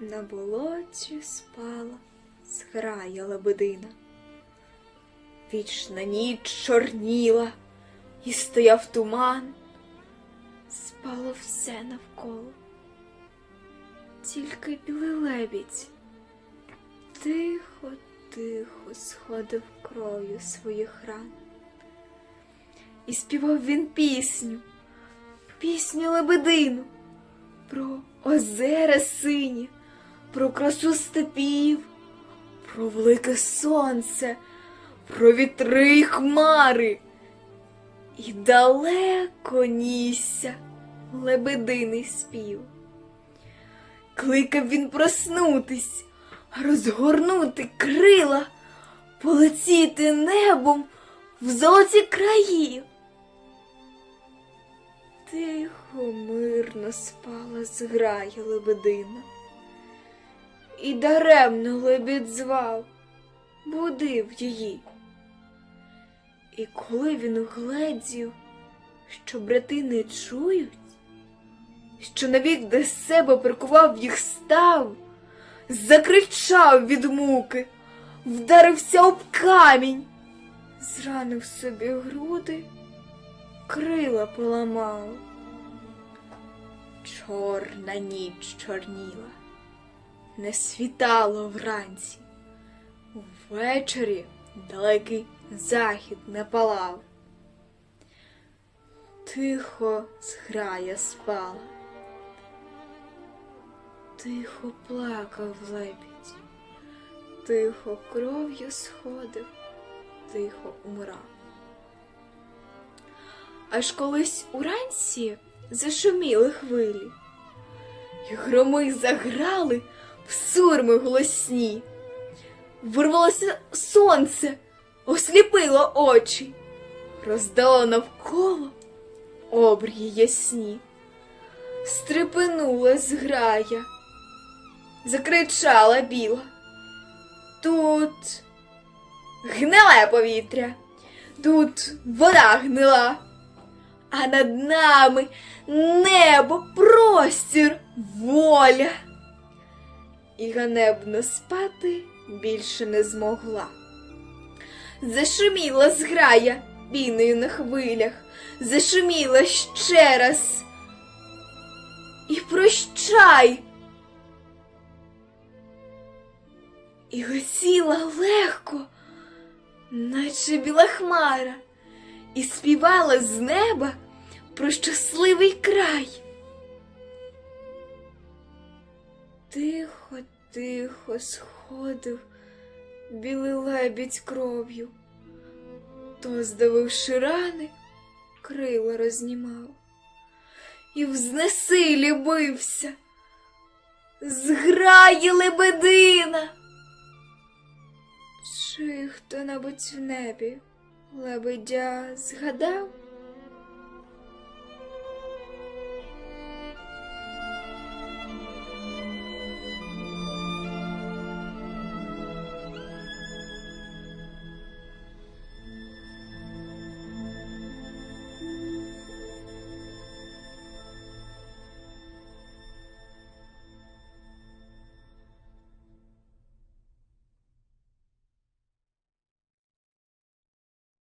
На болоті спала зграя лебедина. Вічна ніч чорніла, і стояв туман, спало все навколо. Тільки білий лебідь тихо, тихо сходив кров'ю своїх ран. І співав він пісню, пісню лебедину про озера сині, про красу степів, про велике сонце, про вітри й хмари. І далеко нісся лебединий спів. Кликав він проснутись, розгорнути крила, полетіти небом в золоті краї. Тихо, мирно спала зграя лебедина. І даремно лебідь звав, будив її. І коли він угледів, що брати не чують, що навік до себе прикував їх став, закричав від муки, вдарився об камінь, зранив собі груди, крила поламав. Чорна ніч чорніла, не світало вранці. Ввечері далекий захід не палав. Тихо зграя спала, тихо плакав лебідь, тихо кров'ю сходив, тихо умирав. Аж колись уранці зашуміли хвилі, і громи заграли в сурми голосні. Вирвалося сонце, осліпило очі, роздало навколо обрії ясні, стрепенула зграя, закричала біла. Тут гниле повітря, тут вода гнила, а над нами небо, простір, воля. І ганебно спати більше не змогла. Зашуміла зграя піною на хвилях, зашуміла ще раз. І прощай. І летіла легко, наче біла хмара, і співала з неба про щасливий край. Тихо, тихо сходив білий лебідь кров'ю, то, здавивши рани, крила рознімав і в знесилі бився, зграє лебедина. Чи хто-небудь в небі лебедя згадав?